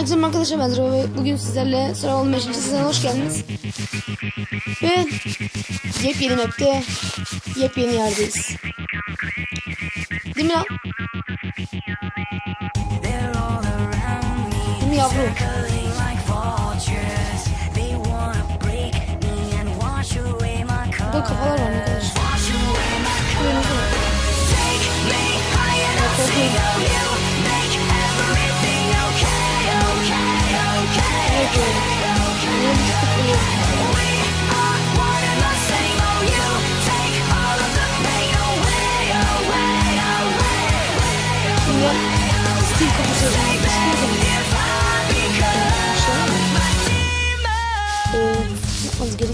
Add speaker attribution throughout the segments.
Speaker 1: Herkese arkadaşlar ben Zero ve bugün sizlerle Survival 5. sezona hoş geldiniz. Ve yepyeni map'te yepyeni yerdeyiz. Değil mi lan? Değil mi yavrum? Burada kafalar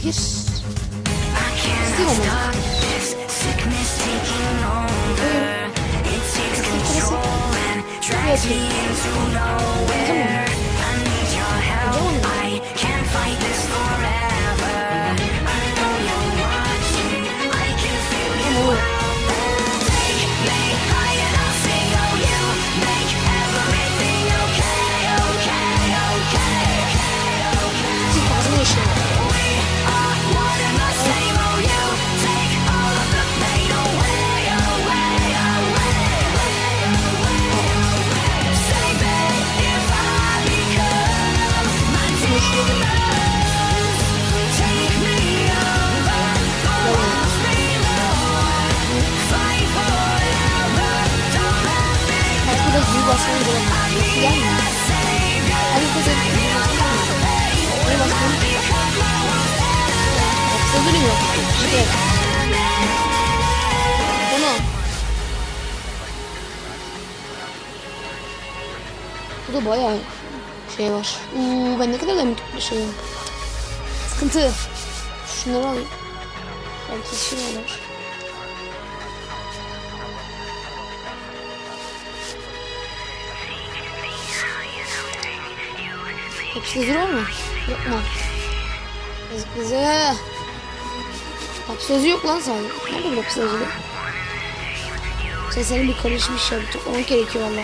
Speaker 1: kiss. I can't stop this sickness taking over. It takes control and drags me into nowhere. İşte. Bunu. Burada bayağı şey var. Uuu ben ne kadar da bir şeyim. Sıkıntı. Şunları alayım. Belki işim olur. Hepsi hazır? Yok mu? Yazık bize. Hapsi sözü yok lan sadece. Nerede bu hapsi sözü? Seslerin bir karışmış ya. Bir toplamak gerekiyor valla.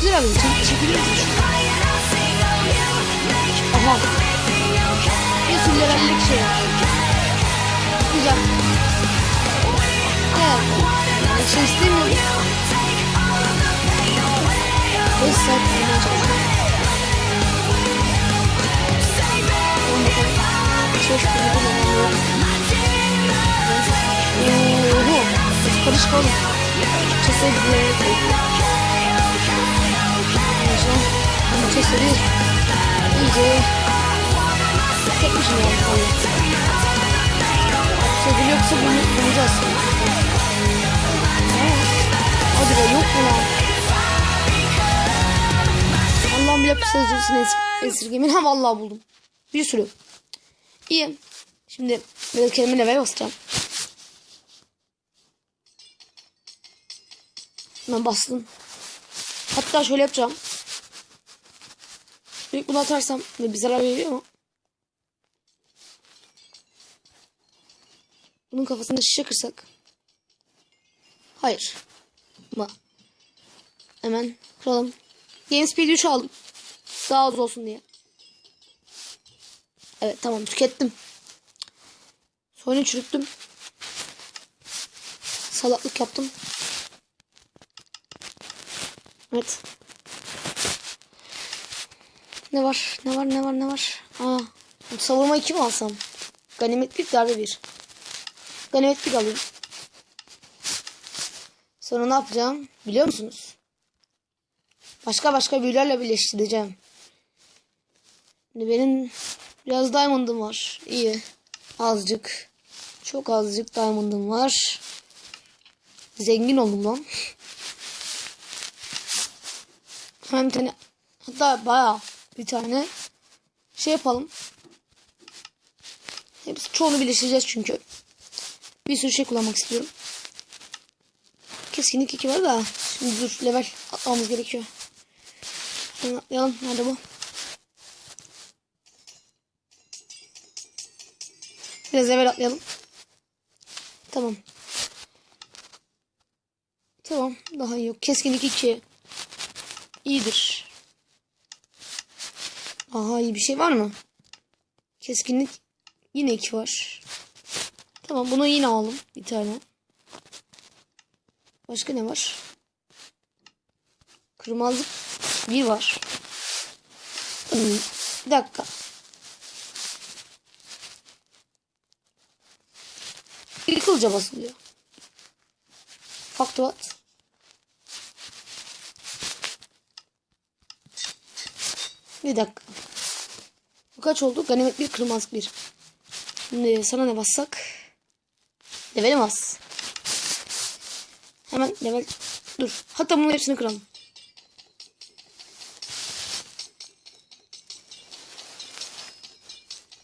Speaker 1: Güzel abi. Çek, çekilir misin? Aha. Sürü levellik şey. Güzel. Evet. Yani şey istemiyorum. 5 saat bulmaya sıkıntı bulmuyor. Oho. Hiç karışık oğlum. Çeseye gidiyor. Neyse. Ben çeseyi iyice tekmişim yani. Sevgili yoksa bunu bulacağız. Hadi be yok mu lan? Allah'ım bile pis es esirgemin. Ha vallahi buldum. Bir sürü. İyi. Şimdi böyle kelime level basacağım. Ben bastım. Hatta şöyle yapacağım. İlk bunu atarsam bir zarar veriyor mu? Bunun kafasında şişe kırsak. Hayır. Ama hemen kıralım. Gamespeed 3 aldım. Daha az olsun diye. Evet tamam tükettim. Sonra çürüttüm. Salaklık yaptım. Evet. Ne var? Ne var? Ne var? Ne var? Aa, savurma 2 mi alsam? Ganimet 1 darbe 1. Ganimet 1 alayım. Sonra ne yapacağım? Biliyor musunuz? Başka başka büyülerle birleştireceğim. Şimdi benim biraz diamond'ım var. İyi. Azıcık. Çok azıcık diamond'ım var. Zengin oldum lan. Hem tane hatta bayağı bir tane şey yapalım. Hepsi çoğunu birleştireceğiz çünkü. Bir sürü şey kullanmak istiyorum. Keskinlik 2 var da. Şimdi dur level atmamız gerekiyor. Hemen atlayalım. Nerede bu? Biraz level atlayalım. Tamam. Tamam daha iyi yok. Keskinlik 2. İyidir. Aha iyi bir şey var mı? Keskinlik yine 2 var. Tamam bunu yine aldım bir tane. Başka ne var? Kırmızı bir var. Hmm, Bir dakika. Kılca basılıyor. Faktör at. Bir dakika. Bu kaç oldu? Ganimet bir kırmızı bir. Şimdi sana ne bassak? Level'e bas. Hemen level. Dur. Hatta bunun hepsini kıralım.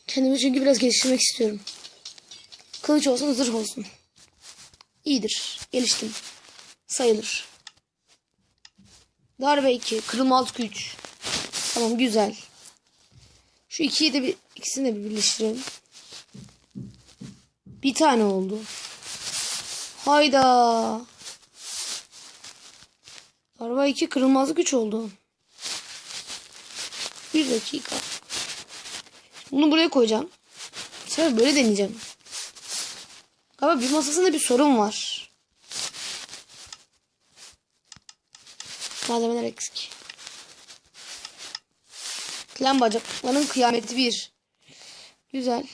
Speaker 1: Kendimi çünkü biraz geliştirmek istiyorum. Kılıç olsun zırh olsun. İyidir. Geliştim. Sayılır. Darbe 2. Kırılmaz güç. Tamam güzel. Şu ikiyi de bir ikisini de bir birleştirelim. Bir tane oldu. Hayda. Darbe 2 kırılmazlık 3 oldu. Bir dakika. Bunu buraya koyacağım. Sefer böyle deneyeceğim. Galiba bir masasında bir sorun var. Malzemeler eksik. Klan bacaklarının kıyameti bir. Güzel.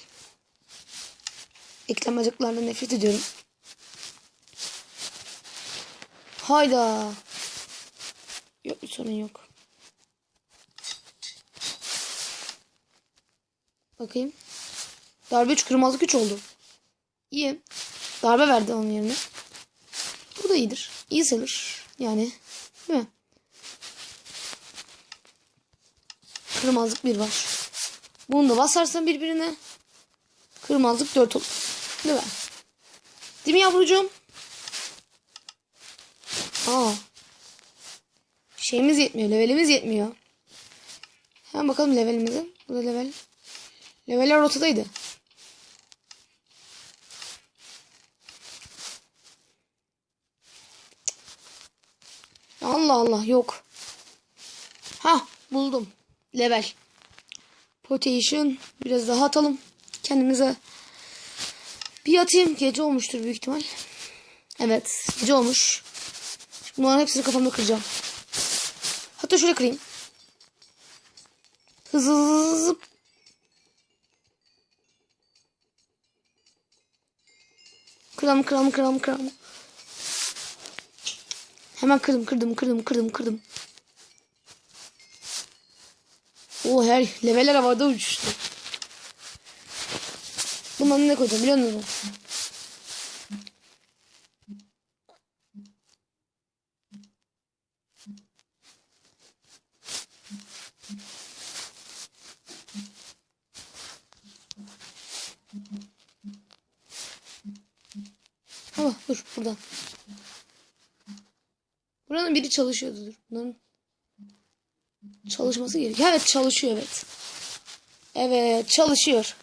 Speaker 1: Eklem bacaklarından nefret ediyorum. Hayda. Yok bir sorun yok. Bakayım. Darbe 3 kırmızı 3 oldu. İyi. Darbe verdi onun yerine. Bu da iyidir. İyi sayılır. Yani. Değil mi? Kırmazlık bir var. Bunu da basarsan birbirine. Kırmazlık 4 olur. Değil mi? Değil mi yavrucuğum? Aa. Şeyimiz yetmiyor. Levelimiz yetmiyor. Hemen bakalım levelimize. Bu da level. Leveller ortadaydı. Allah Allah yok. Ha buldum. Level. Potation. Biraz daha atalım. Kendimize bir atayım. Gece olmuştur büyük ihtimal. Evet. Gece olmuş. Bunların hepsini kafamda kıracağım. Hatta şöyle kırayım. Hızlı. Kıralım kıralım kıralım kıralım. Hemen kırdım kırdım kırdım kırdım kırdım. O her leveller havada uçuştu. Bundan ne koyacağım biliyor musun? Dur buradan. Buranın biri çalışıyordu dur. Bunların çalışması gerekiyor. Evet çalışıyor evet. Evet çalışıyor.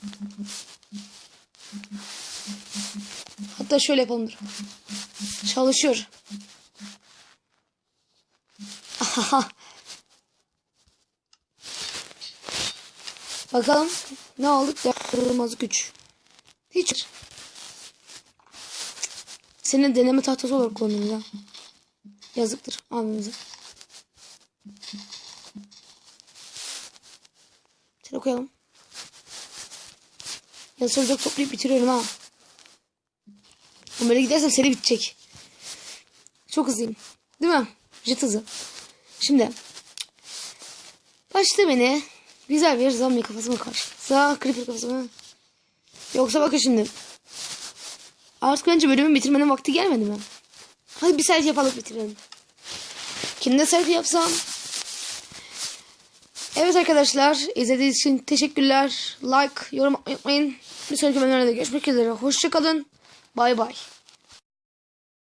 Speaker 1: Hatta şöyle yapalım dur. Çalışıyor. Ahaha. Bakalım ne aldık? Kırılmaz güç. Hiç. Senin deneme tahtası olarak kullanıyoruz ha. Yazıktır abimize. Şöyle koyalım. Ya soracak toplayıp bitiriyorum ha. Ama böyle gidersem seri bitecek. Çok hızlıyım. Değil mi? Jet hızı. Şimdi. Başta beni güzel bir zombie kafası mı karşılasa creeper kafası mı? Yoksa bakın şimdi. Artık bence bölümü bitirmenin vakti gelmedi mi? Hadi bir selfie yapalım bitirelim. Kimde selfie yapsam? Evet arkadaşlar izlediğiniz için teşekkürler. Like, yorum yapmayı unutmayın. Bir sonraki bölümlerde görüşmek üzere. Hoşçakalın. Bay bay.